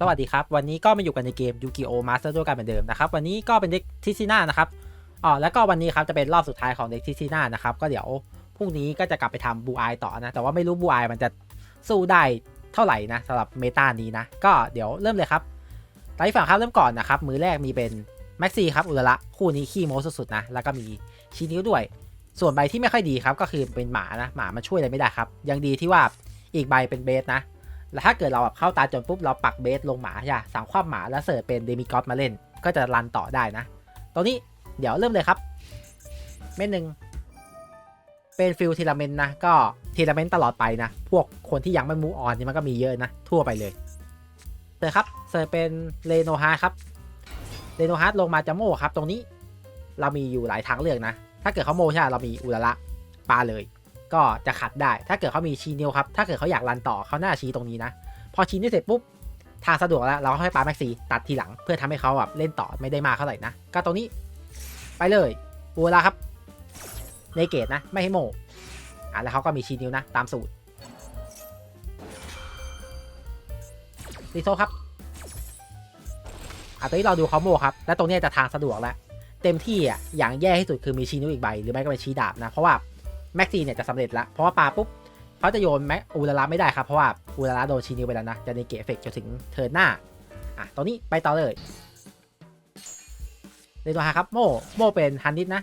สวัสดีครับ วันนี้ก็มาอยู่กันในเกมยูกิโอมาสเตอร์ด้วยกันเหมือนเดิมนะครับวันนี้ก็เป็นเด็กทิซิน่านะครับอ๋อแล้วก็วันนี้ครับจะเป็นรอบสุดท้ายของเด็กทิซิน่านะครับก็เดี๋ยวพรุ่งนี้ก็จะกลับไปทำบูไอต่อนะ แต่ว่าไม่รู้บูไอมันจะสู้ได้เท่าไหร่นะสำหรับเมตานี้นะ ก็เดี๋ยวเริ่มเลยครับไล่ฝั่งครับเริ่มก่อนนะครับมือแรกมีเป็นแม็กซี่ครับอุลละคู่นี้ขี้โม้สุดๆนะแล้วก็มีชีนิ้วด้วย ส่วนใบที่ไม่ค่อยดีครับก็คือเป็นหมานะหมามันช่วยอะไรไม่ได้ครับยังดีที่ว่าอีกใบเป็นเบสนะ แล้วถ้าเกิดเราแบบเข้าตาจนปุ๊บเราปักเบสลงหมาอย่าสั่งความหมาแล้วเสิร์ฟเป็นเดมิกอสมาเล่น ก็จะรันต่อได้นะ ตรงนี้เดี๋ยวเริ่มเลยครับ เม็ดหนึ่งเป็นฟิลทีละเมนนะ ก็ทีละเมนตลอดไปนะ พวกคนที่ยังไม่มูออนนี่มันก็มีเยอะนะ ทั่วไปเลยเสิร์ครับเสิร์ฟเป็นเรโนฮาร์ครับเรโนฮาร์ลงมาจะโมครับ ตรงนี้ เรามีอยู่หลายทางเลือกนะ ถ้าเกิดเขาโมใช่เรามีอุลละปลาเลย ก็จะขัดได้ ถ้าเกิดเขามีชี้นิ้วครับ ถ้าเกิดเขาอยากรันต่อเขาหน้าชี้ตรงนี้นะ พอชี้นิ้วเสร็จปุ๊บ ทางสะดวกแล้ว เราก็ให้ปาแม็กซีตัดทีหลัง เพื่อทำให้เขาแบบเล่นต่อไม่ได้มากเท่าไหร่นะ ก็ตรงนี้ ไปเลยอูลาครับ ในเกตนะ ไม่ให้โมอะแล้วเขาก็มีชี้นิ้วนะ ตามสูตรรีโซครับอะตอนนี้เราดูเขาโมครับ และตรงนี้จะทางสะดวกแล้ว เต็มที่อะ อย่างแย่ที่สุดคือมีชี้นิ้วอีกใบ หรือไม่ก็เป็นชี้ดาบนะ เพราะว่า แม็กซีเนี่ยจะสำเร็จล้วเพราะว่าปาปุ๊บเขาจะโยนแม็กอูลาระไม่ได้ครับ เพราะว่าอูลาระโดนชีนิวไปแล้วนะจะในเกตเอฟเฟกต์จนถึงเทิร์นหน้าอะตรงนี้ไปต่อเลยเรโนฮาครับโมโมเป็นฮันนิดนะ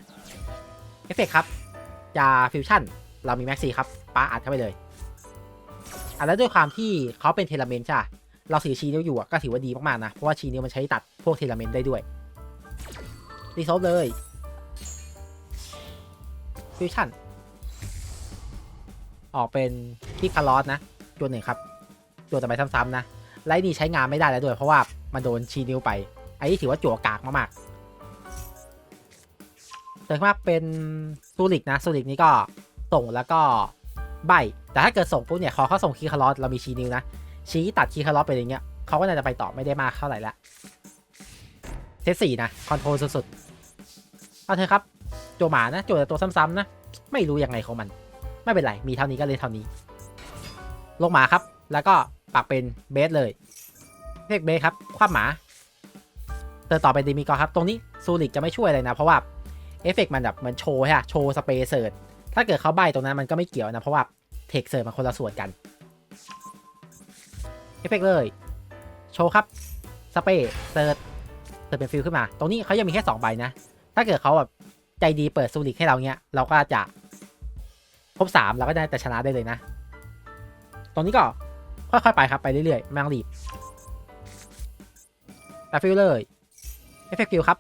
เอฟเฟกต์ครับจะฟิวชั่นเรามีแม็กซีครับปาอัดเข้าไปเลยอะแล้วด้วยความที่เขาเป็นเทเลเมนใช่เราถือชีนิวอยู่ก็ถือว่าดีมาก ๆ นะ เพราะว่าชีนิวมันใช้ตัดพวกเทเลเมนได้ด้วยรีโซฟเลยฟิวชั่น ออกเป็นคิกคาร์ลอสนะตัวหนึ่งครับตัวต่อไปซ้ำๆนะไลท์นี่ใช้งานไม่ได้แล้วด้วยเพราะว่ามันโดนชีนิ้วไปไอ้นี่ถือว่าจั่วกากมากๆแต่ว่าเป็นซูริกนะซูริกนี่ก็ส่งแล้วก็ใบแต่ถ้าเกิดส่งปุ๊บเนี่ยขอเขาส่งคีคาร์ลอสเรามีชีนิ้วนะชี้ตัดคีคาร์ลอสไปอย่างเงี้ยเขาก็น่าจะไปต่อไม่ได้มากเท่าไหร่ละเซตสี่นะคอนโทรลสุดๆเอาเถอะครับโจหมานะโจแต่ตัวซ้ำๆนะ ไม่รู้ยังไงของมัน ไม่เป็นไร มีเท่านี้ก็เลยเท่านี้ ลงหมาครับ แล้วก็ปักเป็นเบสเลยเรียกเบสครับ คว่ำหมาเติมต่อไปดีมีกอครับ ตรงนี้ซูริกจะไม่ช่วยเลยนะ เพราะว่าเอฟเฟกมันแบบเหมือนโชว์ใช่โชว์สเปเสิร์ตถ้าเกิดเขาใบตรงนั้นมันก็ไม่เกี่ยวนะ เพราะว่าเทคเสิร์ตมันคนละส่วนกันเอฟเฟกเลย โชว์ครับสเปเสิร์ตเสิร์ตเป็นฟิลขึ้นมา ตรงนี้เขายังมีแค่2ใบนะ ถ้าเกิดเขาแบบใจดีเปิดซูริกให้เราเนี้ย เราก็จะ ครบสามเราก็ได้แต่ชนะได้เลยนะ ตรงนี้ก็ค่อยๆไปครับไปเรื่อยๆไม่ต้องรีบแต่ฟิลเลยเอฟเฟกฟิลครับ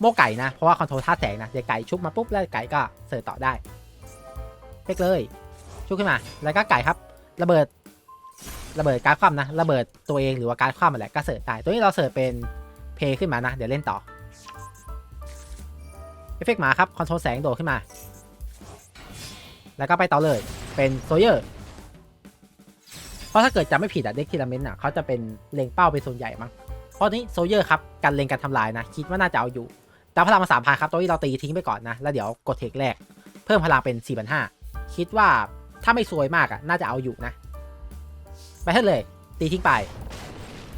โมไก่นะ เพราะว่าคอนโทรลท่าแสงนะเดี๋ยวไก่ชุบมาปุ๊บ แล้วไก่ก็เสิร์ฟต่อได้เฟกเลย ชุบขึ้นมา แล้วก็ไก่ครับ ระเบิด ระเบิดการคว่ำนะ ระเบิดตัวเองหรือว่าการคว่ำอะไรก็เสิร์ฟได้ ตัวนี้เราเสิร์ฟเป็นเพย์ขึ้นมานะ เดี๋ยวเล่นต่อเอฟเฟกมาครับ คอนโทรลแสงโดดขึ้นมา แล้วก็ไปต่อเลยเป็นโซเยอร์เพราะถ้าเกิดจำไม่ผิดอะเด็กทีละเมนต์อะเขาจะเป็นเล็งเป้าเป็นส่วนใหญ่มั้งเพราะนี้โซเยอร์ครับการเล็งการทำลายนะ คิดว่าน่าจะเอาอยู่แต่พลังมาสามพันครับตัวนี้เราตีทิ้งไปก่อนนะ แล้วเดี๋ยวกดเทคแรก เพิ่มพลังเป็น4ี่พันห้าคิดว่าถ้าไม่ซวยมากอะน่าจะเอาอยู่นะ ไปเถอะเลย ตีทิ้งไป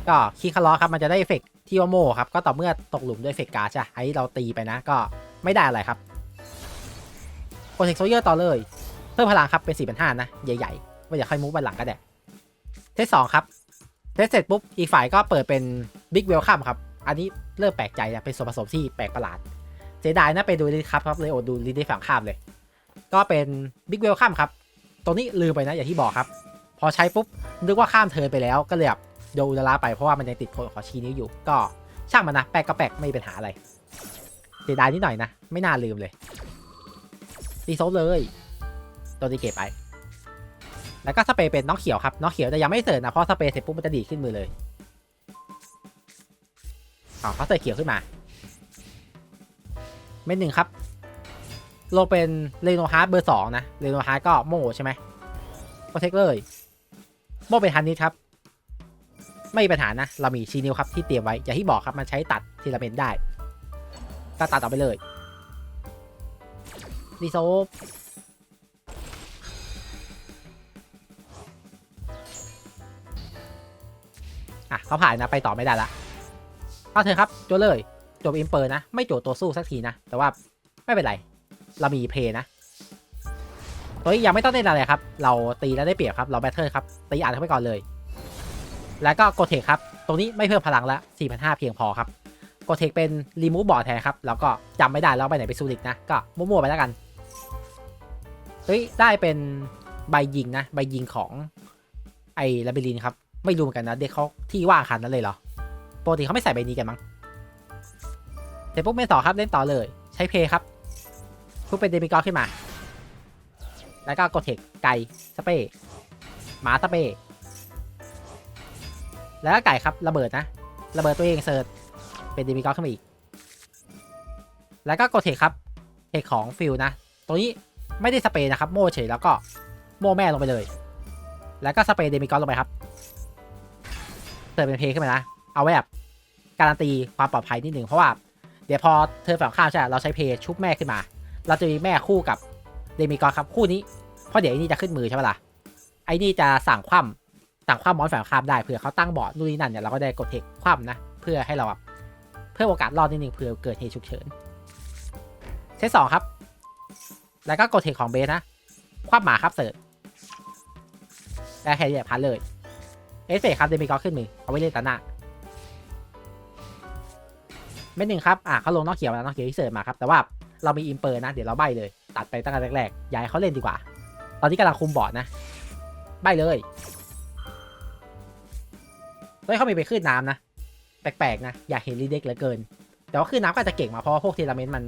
ก็คีคาร์ลอครับมันจะได้เอฟเฟกที่ว่าโมครับก็ต่อเมื่อตกหลุมด้วยเอฟเฟกการ์ดใช่ไอ้เราตีไปนะ ก็ไม่ได้อะไรครับกดเทคโซเยอร์ต่อเลย เพิ่มพลังครับเป็น4ี่เป็นห้านะ ใหญ่ๆว่าอย่าค่อยมุกบันหลังก็ได้เทสสองครับเทสเสร็จปุ๊บ อีกฝ่ายก็เปิดเป็นบิ๊กเวลคัมครับ อันนี้เริ่มแปลกใจนะเป็นส่วนผสมที่แปลกประหลาด เสียดายนะไปดูลิครับครับเลยอดดูลิได้ฝั่งข้ามเลย ก็เป็นบิ๊กเวลคัมครับตรงนี้ลืมไปนะอย่างที่บอกครับ พอใช้ปุ๊บนึกว่าข้ามเทินไปแล้วก็เลยแบบโดนอุลาระไปเพราะว่ามันยังติดโพลขอชีนิ้วอยู่ ก็ช่างมันนะแปลกก็แปลกไม่มีปัญหาอะไรเสียดายนิดหน่อยนะ ไม่น่าลืมเลยรีโซเลย ตัวนี้เก็บไป แล้วก็สเปรย์เป็นน้องเขียวครับ น้องเขียวแต่ยังไม่เสิร์ฟนะเพราะสเปรย์เสร็จปุ๊บมันจะดีขึ้นมือเลยอ๋อเขาเสิร์ฟเขียวขึ้นมา เม็ดหนึ่งครับโลเป็นเรโนฮาร์ดเบอร์สองนะเรโนฮาร์ดก็โม่ใช่ไหมก็เทคเลยโม่เป็นฮันนิสครับ ไม่มีปัญหานะ เรามีชีนิวครับที่เตรียมไว้ อย่างที่บอกครับมันใช้ตัดทีละเม็ดได้ก็ตัดต่อไปเลยรีโซ อะเขาผ่านนะไปต่อไม่ได้ละเข้าเถอะครับโจเลยจบอิมเปอร์นะ ไม่โจทย์ตัวสู้สักทีนะ แต่ว่าไม่เป็นไร เรามีเพย์นะเฮ้ยังไม่ต้องเล่นอะไรครับ เราตีแล้วได้เปรียบครับ เราแบทเทิลครับ ตีอ่านเข้าไปก่อนเลย แล้วก็โกเทคครับ ตรงนี้ไม่เพิ่มพลังละ4,500 เพียงพอครับโกเทคเป็นรีมูฟบอร์ดแทนครับ แล้วก็จำไม่ได้แล้วไปไหนไปซูริกนะ ก็มั่วๆไปแล้วกัน เฮ้ยได้เป็นใบยิงนะ ใบยิงของไอ้ลาบิลินครับ ไม่รู้เหมือนกันนะเด็กเขาที่ว่างขนาดนั้นเลยเหรอปกติเขาไม่ใส่ใบนี้กันมั้งเสร็จปุ๊บเมนต่อครับเล่นต่อเลย ใช้เพย์ครับเพิ่งเป็นเดมิกอร์ขึ้นมา แล้วก็กดเทคไก่สเปย์หมาสเปย์แล้วก็ไก่ครับระเบิดนะ ระเบิดตัวเองเซิร์ชเป็นเดมิกอร์ขึ้นมาอีก แล้วก็กดเทคครับเทคของฟิลนะตรงนี้ไม่ได้สเปย์นะครับโม่เฉยแล้วก็โม่แม่ลงไปเลย แล้วก็สเปย์เดมิกอร์ลงไปครับ เติมเป็นเพย์ขึ้นมานะ เอาไว้แบบการันตีความปลอดภัยนิดหนึ่งเพราะว่าเดี๋ยวพอเธอฝั่งข้ามใช่เราใช้เพย์ชุบแม่ขึ้นมา เราจะมีแม่คู่กับเดมิกอร์ครับคู่นี้เพราะเดี๋ยวไอ้นี่จะขึ้นมือใช่ไหมล่ะไอ้นี่จะสั่งคว่ำสั่งคว่ำมอนฝั่งข้ามได้เผื่อเขาตั้งบอร์ดนู่นนี่นั่นเนี่ยเราก็ได้กดเทคคว่ำนะเพื่อให้เราแบบเพื่อโอกาสรอดนิดหนึ่งเผื่อเกิดเหตุฉุกเฉินเซตสองครับ แล้วก็กดเทคของเบสนะคว่ำหมาครับเสิร์ชแล้วแค่นี้ผ่านเลย เอสเฟครับเดมิกอขึ้นมือเอาไว้เล่นตาหน้าเม็ดหนึ่งครับ อะเขาลงนอกเขียวแล้วนอกเขียวที่เสิร์ฟมาครับ แต่ว่าเรามีอิมเปอร์นะ เดี๋ยวเราใบเลย ตัดไปตั้งแต่แรกๆ ย้ายเขาเล่นดีกว่า ตอนนี้กำลังคุมบอร์ดนะ ใบเลยเฮ้ยเขามีไปขึ้นน้ำนะ แปลกๆนะ อยากเห็นรีเด็กเหลือเกิน แต่ว่าขึ้นน้ำก็จะเก่งมาเพราะว่าพวกเทเลเมนต์มัน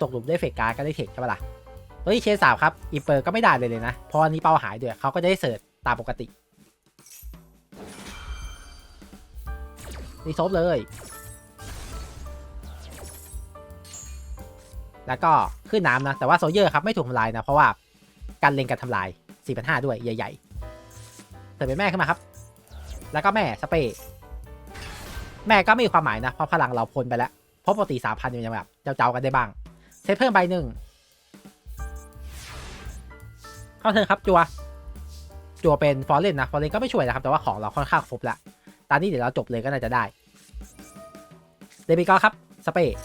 ตกหลุมได้เฟกการ์ก็ได้เทคใช่ปะล่ะ เฮ้ยเชนสามครับ อิมเปอร์ก็ไม่ได้เลยเลยนะ พอันนี้เป้าหายด้วยเขาก็จะได้เสิร์ชตามปกติ รีโซฟเลย แล้วก็ขึ้นน้ำนะ แต่ว่าโซเยอร์ครับไม่ถูกทำลายนะ เพราะว่าการเล็งการทำลาย 4,500 ด้วยใหญ่ๆเสร็จเป็นแม่ขึ้นมาครับ แล้วก็แม่สเปย์แม่ก็ไม่มีความหมายนะ เพราะพลังเราพ้นไปแล้ว เพราะปกติ3,000ยังแบบเจ้าๆกันได้บ้างเซตเพิ่มใบหนึ่งเข้าเทิร์นครับจัวจัวเป็นฟอร์เรนนะฟอร์เรนก็ไม่ช่วยนะครับ แต่ว่าของเราค่อนข้างครบแล้ว ตอนนี้เดี๋ยวเราจบเลยก็น่าจะได้เดบิกอครับสเปรย์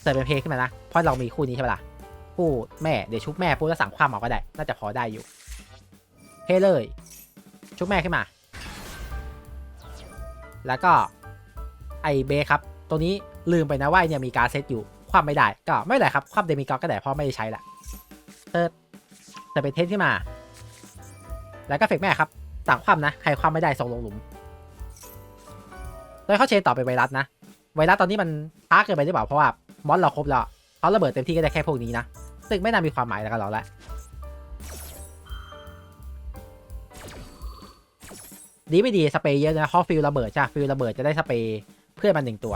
เสิร์ฟเป็นเพลงขึ้นมานะ เพราะเรามีคู่นี้ใช่ไหมล่ะ คู่แม่ เดี๋ยวชุบแม่ปุ๊บแล้วสั่งความเอาก็ได้ น่าจะพอได้อยู่เพลเลย ชุบแม่ขึ้นมา แล้วก็ไอเบครับตรงนี้ลืมไปนะว่าเนี่ยมีการเซตอยู่ ความไม่ได้ ก็ไม่เป็นไรครับ ความเดมิกอก็ได้เพราะไม่ได้ใช้ละเติร์ดเสิร์ฟเป็นเทสขึ้นมา แล้วก็เฟกแม่ครับ ต่างความนะ ใครความไม่ได้ส่งลงหลุมแล้วเขาเชนต่อไปไวรัสนะ ไวรัสตอนนี้มันช้าเกินไปหรือเปล่า เพราะว่ามอนเราครบแล้วเขาระเบิดเต็มที่ก็ได้แค่พวกนี้นะ ซึ่งไม่น่ามีความหมายแล้วกับเราละดีไม่ดีสเปรย์เยอะนะเพราะฟิลระเบิดใช่ฟิลระเบิดจะได้สเปรย์เพื่อนมาหนึ่งตัว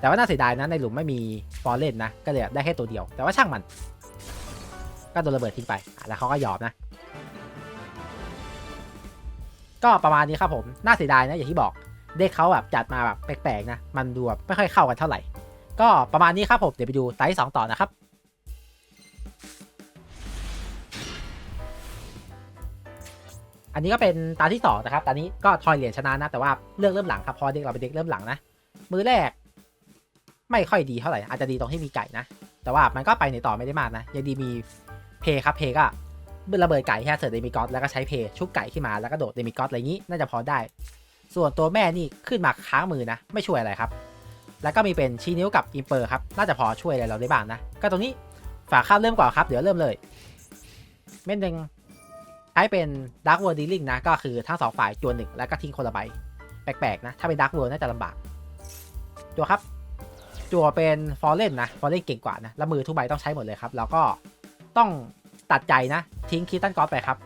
แต่ว่าน่าเสียดายนะในหลุมไม่มีฟอร์เรนนะ ก็เลยได้แค่ตัวเดียว แต่ว่าช่างมัน ก็โดนระเบิดทิ้งไป แล้วเขาก็ยอมนะ ก็ประมาณนี้ครับผม น่าเสียดายนะอย่างที่บอก เด็กเขาแบบจัดมาแบบแปลกๆนะ มันดูแบบไม่ค่อยเข้ากันเท่าไหร่ ก็ประมาณนี้ครับผม เดี๋ยวไปดูไซส์สองต่อนะครับอันนี้ก็เป็นตาที่สองนะครับ ตอนนี้ก็ทอยเหรียญชนะนะ แต่ว่าเลือกเริ่มหลังครับ พอเด็กเราเป็นเด็กเริ่มหลังนะ มือแรก ไม่ค่อยดีเท่าไหร่ อาจจะดีตรงที่มีไก่นะ แต่ว่ามันก็ไปในต่อไม่ได้มากนะ ยังดีมีเพย์ครับ เพย์ก็ ระเบิดไก่แค่เสิร์ฟเดมิกอสแล้วก็ใช้เพย์ชุบไก่ขึ้นมาแล้วก็โดดเดมิกอสอะไรงนี้น่าจะพอได้ ส่วนตัวแม่นี่ขึ้นมาค้างมือนะ ไม่ช่วยอะไรครับ แล้วก็มีเป็นชี้นิ้วกับอิมเปอร์ครับน่าจะพอช่วยอะไรเราได้บ้างนะ ก็ตรงนี้ฝากข้ามเริ่มก่อนครับเดี๋ยวเริ่มเลยเม็ดหนึ่งใช้เป็นด a r k ก o ว l d ด Dealing นะก็คือทั้งสองฝ่ายจวนหนึ่งแล้วก็ทิ้งคนละใบแปลกๆนะถ้าเป็นด a r k ก o ว l d น่าจะลำบากจัวครับจัวเป็นฟอร์เรนนะฟอร์เรนเก่งกว่านะแล้วมือทุกใบต้องใช้หมดเลยครับแล้วก็ต้อง ตัดใจนะ ทิ้งคิตตันกอสไปครับ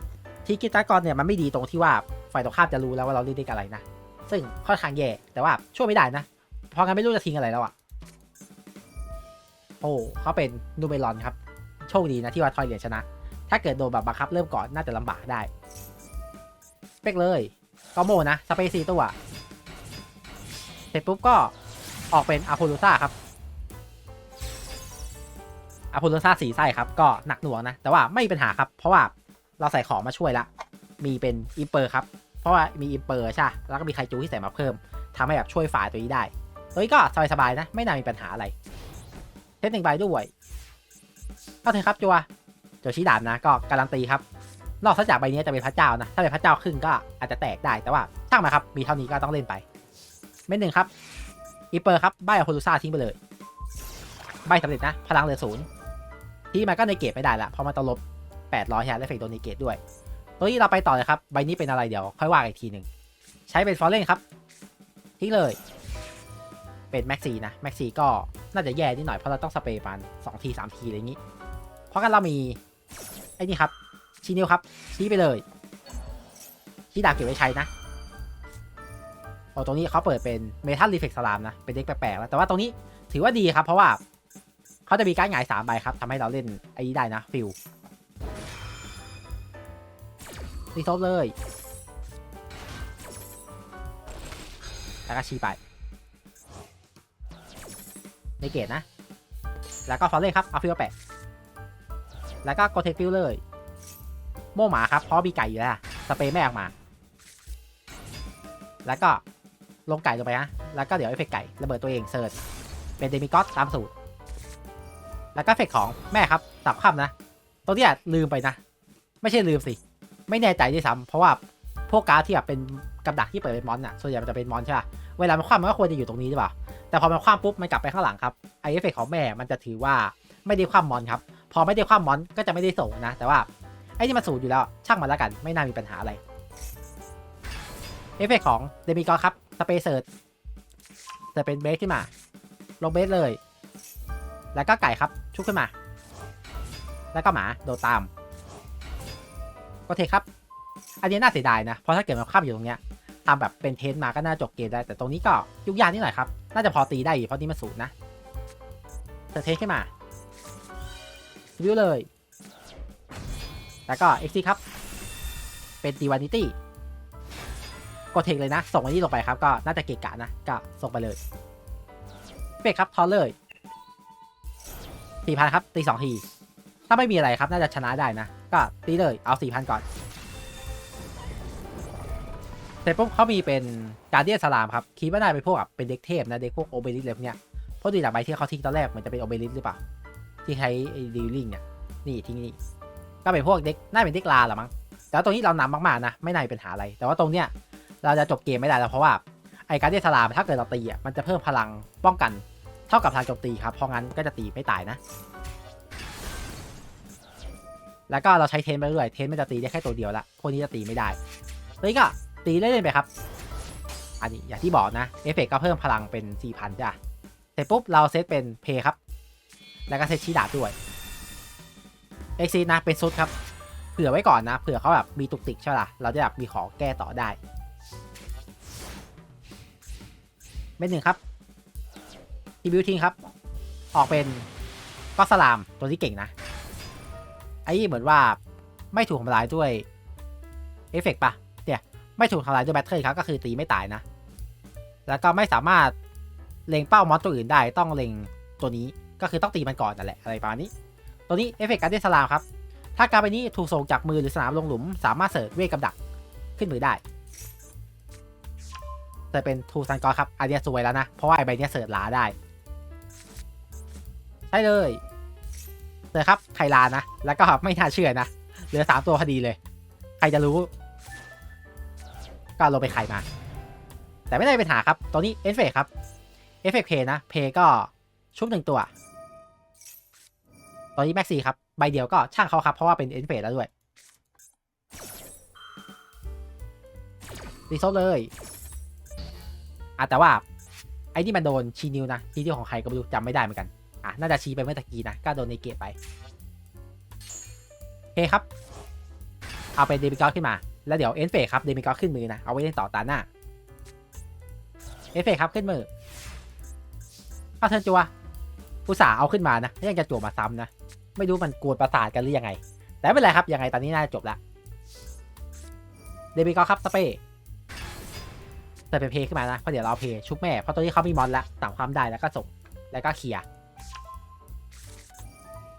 ทิ้งคิตตันกอสเนี่ยมันไม่ดีตรงที่ว่าฝ่ายตรงข้ามจะรู้แล้วว่าเราเล่นได้อะไรนะ ซึ่งค่อนข้างแย่แต่ว่าช่วยไม่ได้นะเพราะงั้นไม่รู้จะทิ้งอะไรแล้วอะ่ะโอ้เขาเป็นนูเบลอนครับ โชคดีนะที่ว่าทอยเหรียญชนะ ถ้าเกิดโดนแบบบังคับเริ่มก่อนน่าจะลำบากได้สเปกเลยก็โมนะสเปซีตัวเสร็จปุ๊บก็ออกเป็นอะโพลูซ่าครับ อะโพลูซ่าสีไส้ครับ ก็หนักหน่วงนะ แต่ว่าไม่มีปัญหาครับ เพราะว่าเราใส่ของมาช่วยละ มีเป็นอิมเปอร์ครับ เพราะว่ามีอิมเปอร์ใช่ แล้วก็มีไคจูที่ใส่มาเพิ่มทำให้แบบช่วยฝ่ายตัวนี้ได้ ตัวนี้ก็สบายๆนะ ไม่น่ามีปัญหาอะไร เทสหนึ่งใบด้วยก็ถึงครับจัวโจชิดามนะ ก็การันตีครับ นอกจากใบนี้จะเป็นพระเจ้านะ ถ้าเป็นพระเจ้าครึ่งก็อาจจะแตกได้ แต่ว่าช่างมาครับ มีเท่านี้ก็ต้องเล่นไป เม็ดหนึ่งครับอีเปอร์ครับใบอาโฮลูซ่าทิ้งไปเลย ใบสำเร็จนะ พลังเหลือศูนย์ ที่มันก็ในเกตไม่ได้ละเพราะมันต้องลบ800ฮะและเฟกโดนในเกตด้วย ตัวนี้เราไปต่อเลยครับ ใบนี้เป็นอะไรเดี๋ยวค่อยว่ากันอีกทีหนึ่ง ใช้เป็นฟอร์เรนครับทิ้งเลย เป็นแม็กซีนะแม็กซีก็น่าจะแย่นิดหน่อยเพราะเราต้องสเปรย์มันสองทีสามทีอะไรอย่างนี้ เพราะงั้นเรามีไอ้นี่ครับชี้นิ้วครับ ชี้ไปเลยชี้ดาบเก็บไว้ใช้นะโอ้ตรงนี้เขาเปิดเป็นเมทัลรีเฟกซ์สลามนะ เป็นเด็กแปลกๆแล้ว แต่ว่าตรงนี้ถือว่าดีครับ เพราะว่า เขาจะมีการดหงายสามใบครับทำให้เราเล่นไอ้นี้ได้นะฟิลรีโซฟเลย แล้วก็ชี้ไปในเกตนะ แล้วก็ฟอลเล่ครับ เอาฟิลแปะ แล้วก็กดเทคฟิลเลย โม่หมาครับ เพราะมีไก่อยู่แล้ว สเปรย์แม่ออกมา แล้วก็ลงไก่ลงไปนะ แล้วก็เดี๋ยวเอฟเฟกต์ไก่ระเบิดตัวเองเซิร์ชเป็นเดมิกอสตามสูตร แล้วก็เฟเฟกของแม่ครับสับข้ามนะ ตัวนี้ลืมไปนะ ไม่ใช่ลืมสิ ไม่แน่ใจด้วยซ้ำเพราะว่าพวกการ์ดที่แบบเป็นกับดักที่เปิดเป็นมอนอะส่วนใหญ่มันจะเป็นมอนใช่ป่ะ เวลามันคว่ำมันก็ควรจะอยู่ตรงนี้ใช่ป่ะ แต่พอมันคว่ำปุ๊บมันกลับไปข้างหลังครับ ไอเอฟเฟกของแม่ มันจะถือว่าไม่ได้คว่ำมอนครับ พอไม่ได้คว่ำมอนก็จะไม่ได้ส่งนะ แต่ว่าไอ้นี่มันสูตรอยู่แล้ว ช่างมันแล้วกัน ไม่น่ามีปัญหาอะไร เอฟเฟกของเดมิกอครับ สเปเซิร์ตจะเป็นเบสขึ้นมา ลงเบสเลย แล้วก็ไก่ครับ ชุบขึ้นมา แล้วก็หมาโดดตามก็เทครับ อันนี้น่าเสียดายนะ เพราะถ้าเกิดมันข้ามอยู่ตรงเนี้ยทำแบบเป็นเทนมาก็น่าจบเกมได้ แต่ตรงนี้ก็ยุ่งยากนิดหน่อยครับ น่าจะพอตีได้อยู่เพราะนี่มันสูตรนะเธอเทขึ้นมาวิวเลย แล้วก็เอ็กซี่ครับ เป็นดีวานิตี้กดเทคเลยนะ ส่งไว้นี่ลงไปครับ ก็น่าจะเกะกะนะ ก็ส่งไปเลยเป็กครับทอเลย สี่พันครับ ตีสองที ถ้าไม่มีอะไรครับ น่าจะชนะได้นะ ก็ตีเลย เอาสี่พันก่อน เสร็จปุ๊บเขามีเป็นการเดียสลามครับ คิดว่าน่าเป็นพวกแบบเป็นเด็กเทพนะ เด็กพวกโอเบริสอะไรพวกเนี้ย เพราะดูจากใบที่เขาทิ้งตอนแรกเหมือนจะเป็นโอเบริสหรือเปล่า ที่ใช้ดีลิงเนี่ย นี่ทิ้งนี่ ก็เป็นพวกเด็ก น่าเป็นเด็กลาหรอมั้ง แต่ว่าตรงนี้เรานำมากๆนะ ไม่น่ามีปัญหาอะไร แต่ว่าตรงเนี้ยเราจะจบเกมไม่ได้แล้วเพราะว่าไอการเดียสลามถ้าเกิดเราตีอะมันจะเพิ่มพลังป้องกัน เท่ากับพลังโจมตีครับ เพราะงั้นก็จะตีไม่ตายนะ แล้วก็เราใช้เทนไปเรื่อยเทนมันจะตีได้แค่ตัวเดียวละ พวกนี้จะตีไม่ได้เลยก็ตีเล่นๆไปครับ อันนี้อย่างที่บอกนะ เอฟเฟกก็เพิ่มพลังเป็น 4,000 จ้ะ เสร็จปุ๊บเราเซตเป็นเพย์ครับ แล้วก็เซตชีดาบด้วยเอ็กซีนะเป็นซุดครับ เผื่อไว้ก่อนนะ เผื่อเขาแบบมีตุกติกใช่ไหมล่ะ เราจะแบบมีของแก้ต่อได้เม็ดหนึ่งครับ ทีบิวทิ้งครับ ออกเป็นก็สลามตัวที่เก่งนะ ไอ้เหมือนว่าไม่ถูกทำลายด้วยเอฟเฟกต์ปะเนี่ยไม่ถูกทำลายด้วยแบตเตอร์ครับก็คือตีไม่ตายนะ แล้วก็ไม่สามารถเล็งเป้ามอสตัวอื่นได้ต้องเล็งตัวนี้ก็คือต้องตีมันก่อนนั่นแหละอะไรประมาณนี้ ตัวนี้เอฟเฟกต์การเดนสลามครับ ถ้าการไปนี้ถูกส่งจากมือหรือสนามลงหลุม สามารถเสิร์ฟเวทกับดักขึ้นมือได้แต่เป็นทูซันกอครับอันเนี้ยสวยแล้วนะ เพราะว่าไอใบนี้เสิร์ฟลาได้ ใช่เลยเจอครับไคลานะ แล้วก็ไม่น่าเชื่อนะ เหลือสามตัวพอดีเลย ใครจะรู้ ก็ลงไปไข่มา แต่ไม่ได้เป็นปัญหาครับตัวนี้เอฟเฟกครับ เอฟเฟกเพนะ เพก็ชุบหนึ่งตัว ตอนนี้แม็กซี่ครับ ใบเดียวก็ช่างเขาครับ เพราะว่าเป็นเอฟเฟกแล้วด้วยรีโซลเลยอะแต่ว่า ไอ้นี่มันโดนชีนิวนะชีนิวของใครก็ไม่รู้จำไม่ได้เหมือนกัน อะน่าจะชี้ไปเมื่อตะกี้นะก็โดนในเกตไปโอเคครับ เอาไปเดมิกอสขึ้นมา แล้วเดี๋ยวเอ็นเฟครับเดมิกอสขึ้นมือนะ เอาไว้เล่นต่อตาหน้าเอ็นเฟครับขึ้นมือเอาเทิร์นจัวอุตส่าห์เอาขึ้นมานะยังจะจั่วมาซ้ำนะ ไม่รู้มันกวนประสาทกันหรือยังไง แต่ไม่เป็นไรครับ ยังไงตอนนี้น่าจะจบละเดมิกอสครับสเปย์แต่เป็นเพย์ขึ้นมานะเพราะเดี๋ยวเราเพย์ชุบแม่เพราะตัวนี้เขามีมอนแล้วต่างความได้แล้วก็ส่งแล้วก็เคลียร์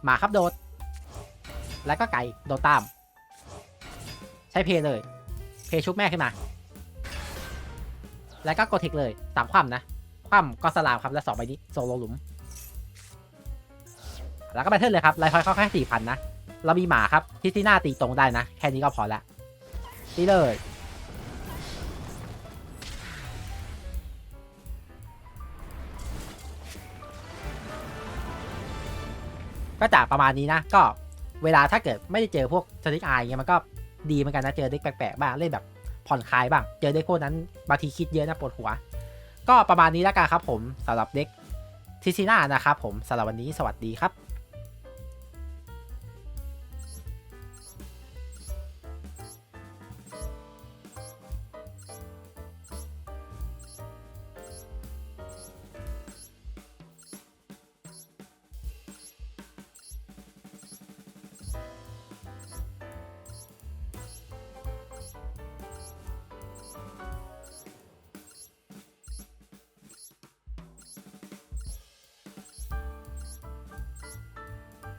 หมาครับโดด แล้วก็ไก่โดดตาม ใช้เพย์เลย เพชุบแม่ขึ้นมา แล้วก็กดเทคเลยสามคว่ำนะคว่ำก็สลามครับแล้วสองใบนี้โซโลหลุม แล้วก็แบทเทิลเลยครับไลฟ์พอยต์เข้าแค่สี่พันนะ เรามีหมาครับที่ที่หน้าตีตรงได้นะ แค่นี้ก็พอละตีเลย ก็จาประมาณนี้นะ ก็เวลาถ้าเกิดไม่ได้เจอพวกสติกไอเงี้ยมันก็ดีเหมือนกันนะ เจอเด็กแปลกๆบ้างเล่นแบบผ่อนคลายบ้าง เจอเด็กพวกนั้นบางทีคิดเยอะนะปวดหัว ก็ประมาณนี้แล้วกันครับผมสำหรับเด็กทิซิน่านะครับผมสำหรับวันนี้สวัสดีครับ